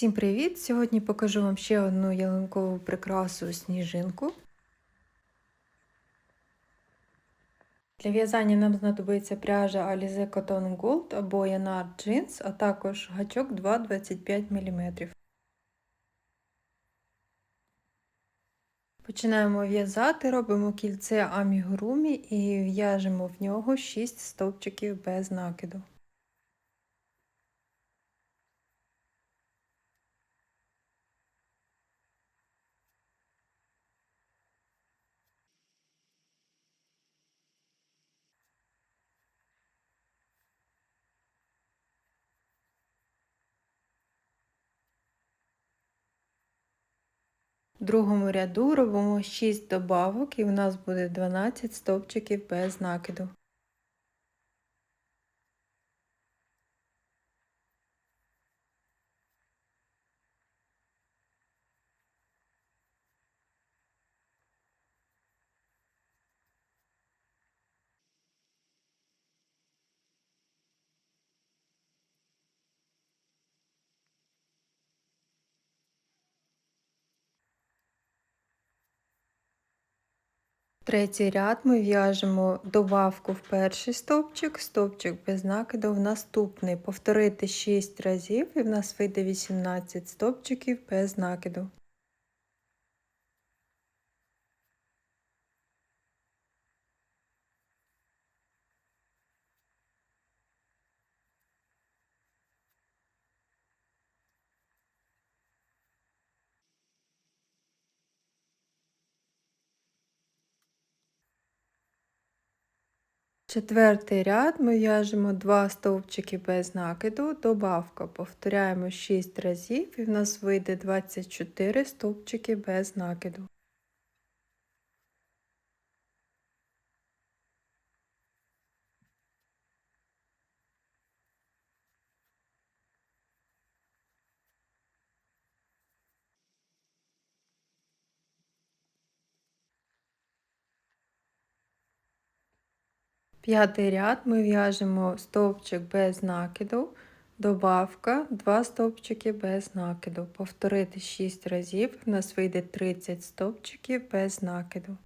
Всім привіт! Сьогодні покажу вам ще одну ялинкову прикрасу сніжинку. Для в'язання нам знадобиться пряжа Alize Cotton Gold або Янар Jeans, а також гачок 2,25 мм. Починаємо в'язати, робимо кільце амігурумі і в'яжемо в нього 6 стовпчиків без накиду. В другому ряду робимо 6 добавок і у нас буде 12 стовпчиків без накиду. Третій ряд ми в'яжемо добавку в перший стовпчик, стовпчик без накиду в наступний. Повторити 6 разів і в нас вийде 18 стовпчиків без накиду. Четвертий ряд ми в'яжемо 2 стовпчики без накиду, добавка. Повторяємо 6 разів і в нас вийде 24 стовпчики без накиду. П'ятий ряд ми в'яжемо стовпчик без накиду, добавка, 2 стовпчики без накиду. Повторити 6 разів, у нас вийде 30 стовпчиків без накиду.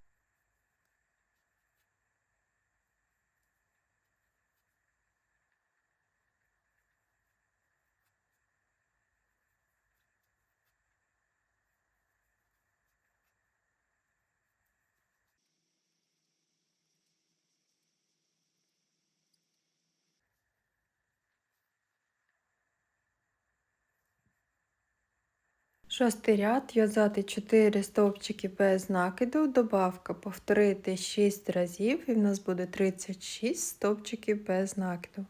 Шостий ряд. В'язати 4 стовпчики без накиду, добавка повторити 6 разів, і в нас буде 36 стовпчиків без накиду.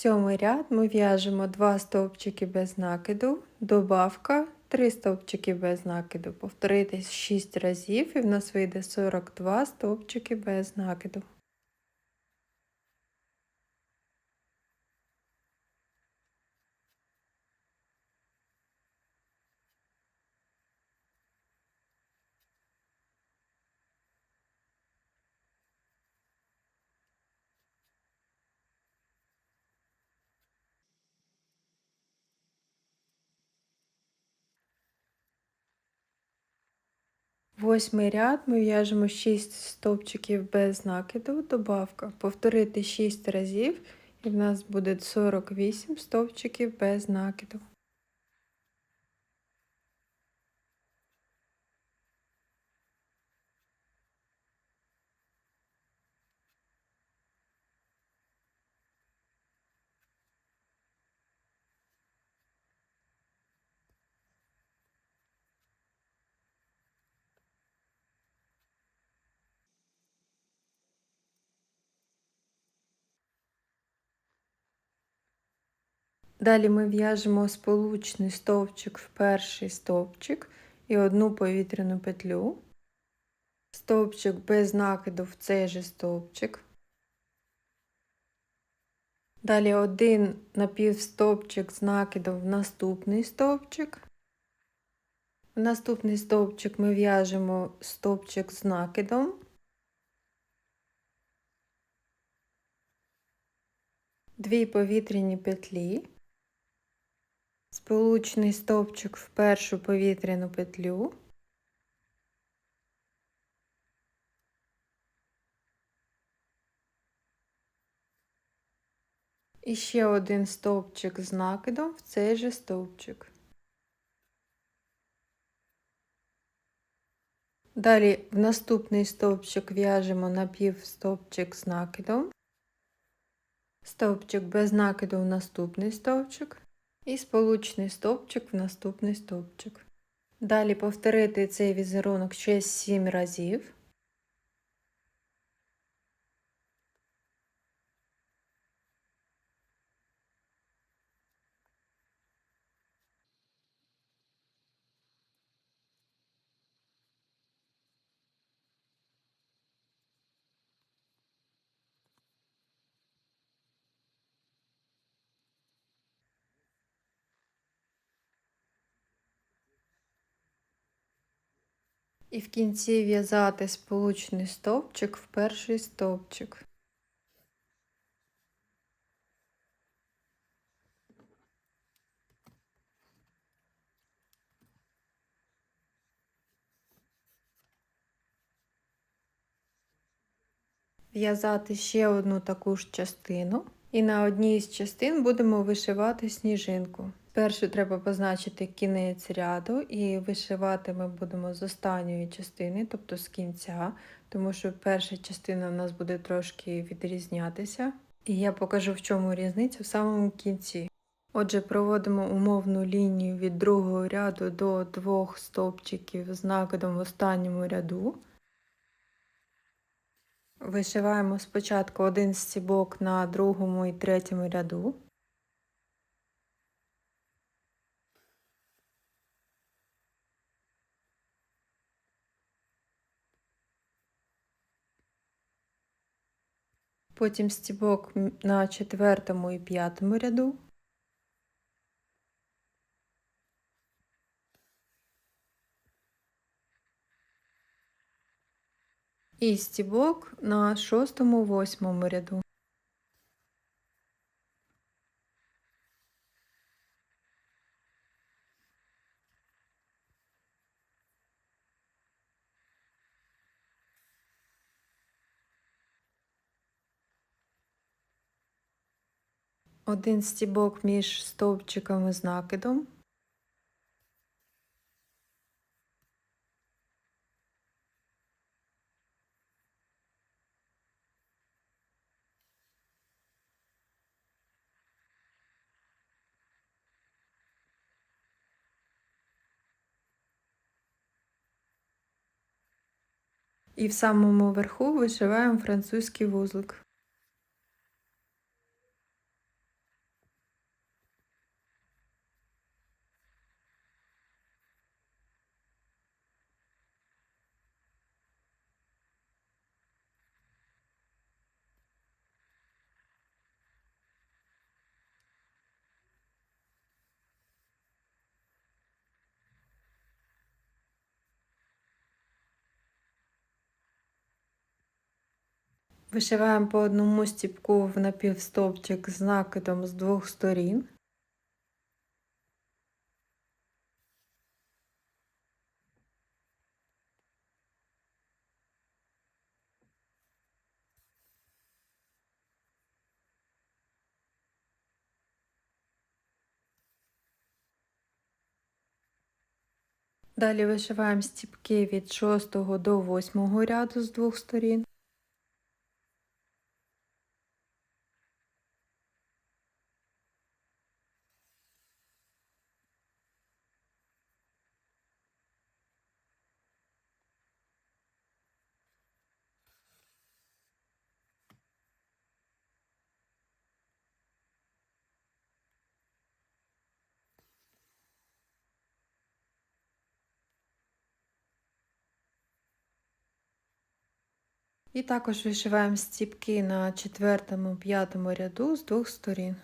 Сьомий ряд ми в'яжемо 2 стовпчики без накиду, добавка, 3 стовпчики без накиду. Повторити 6 разів і в нас вийде 42 стовпчики без накиду. Восьмий ряд ми в'яжемо 6 стовпчиків без накиду, добавка, повторити 6 разів, і в нас буде 48 стовпчиків без накиду. Далі ми в'яжемо сполучний стовпчик в перший стовпчик і одну повітряну петлю, стовпчик без накиду в цей же стовпчик, Далі один напівстовпчик з накидом в наступний стовпчик. В наступний стовпчик ми в'яжемо стовпчик з накидом. Дві повітряні петлі, сполучний стовпчик в першу повітряну петлю. І ще один стовпчик з накидом в цей же стовпчик. Далі в наступний стовпчик в'яжемо напівстовпчик з накидом, стовпчик без накиду в наступний стовпчик і сполучний стовпчик в наступний стовпчик. Далі повторити цей візерунок ще 7 разів. І в кінці в'язати сполучний стовпчик в перший стовпчик. В'язати ще одну таку ж частину. І на одній з частин будемо вишивати сніжинку. Першу треба позначити кінець ряду, і вишивати ми будемо з останньої частини, тобто з кінця, тому що перша частина у нас буде трошки відрізнятися. І я покажу, в чому різниця в самому кінці. Отже, проводимо умовну лінію від другого ряду до двох стовпчиків з накидом в останньому ряду. Вишиваємо спочатку один стібок на другому і третьому ряду. Потім стібок на четвертому і п'ятому ряду. І стібок на шостому, восьмому ряду. Один стібок між стовпчиками з накидом. І в самому верху вишиваємо французький вузлик. Вишиваємо по одному стіпку в напівстовпчик з накидом з двох сторін. Далі вишиваємо стіпки від 6 до 8 ряду з двох сторін. І також вишиваємо стіпки на четвертому, п'ятому ряду з двох сторін.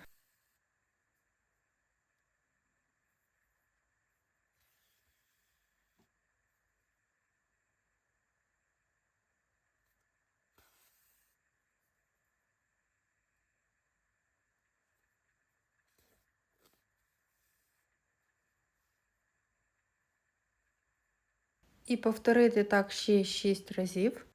І повторити так ще 6 разів.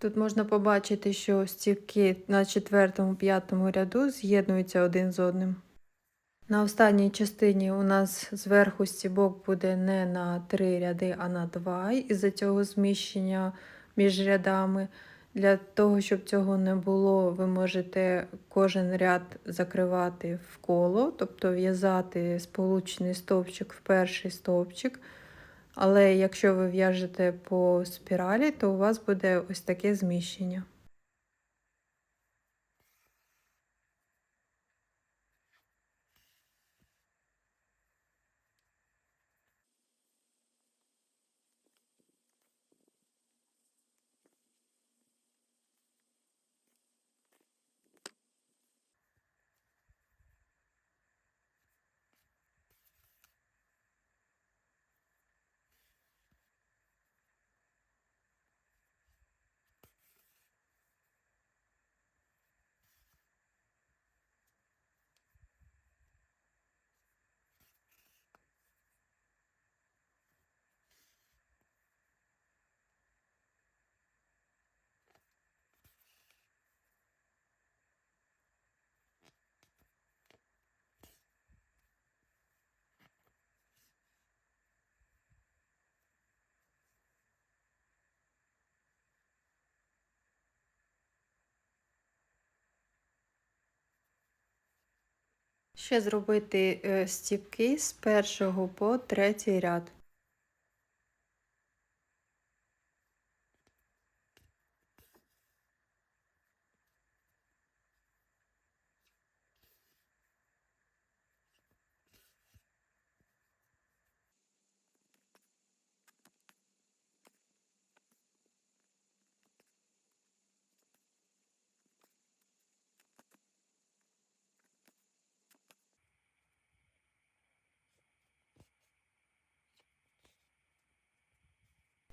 Тут можна побачити, що стівки на четвертому, п'ятому ряду з'єднуються один з одним. На останній частині у нас зверху стібок буде не на три ряди, а на два, із-за цього зміщення між рядами. Для того, щоб цього не було, ви можете кожен ряд закривати в коло, тобто в'язати сполучений стовпчик в перший стовпчик. Але якщо ви в'яжете по спіралі, то у вас буде ось таке зміщення. Ще зробити е, стіпки з першого по третій ряд.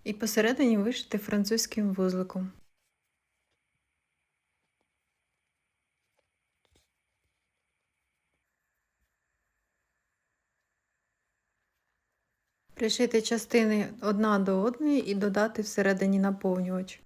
І посередині вишити французьким вузликом. Пришити частини одна до одної і додати всередині наповнювач.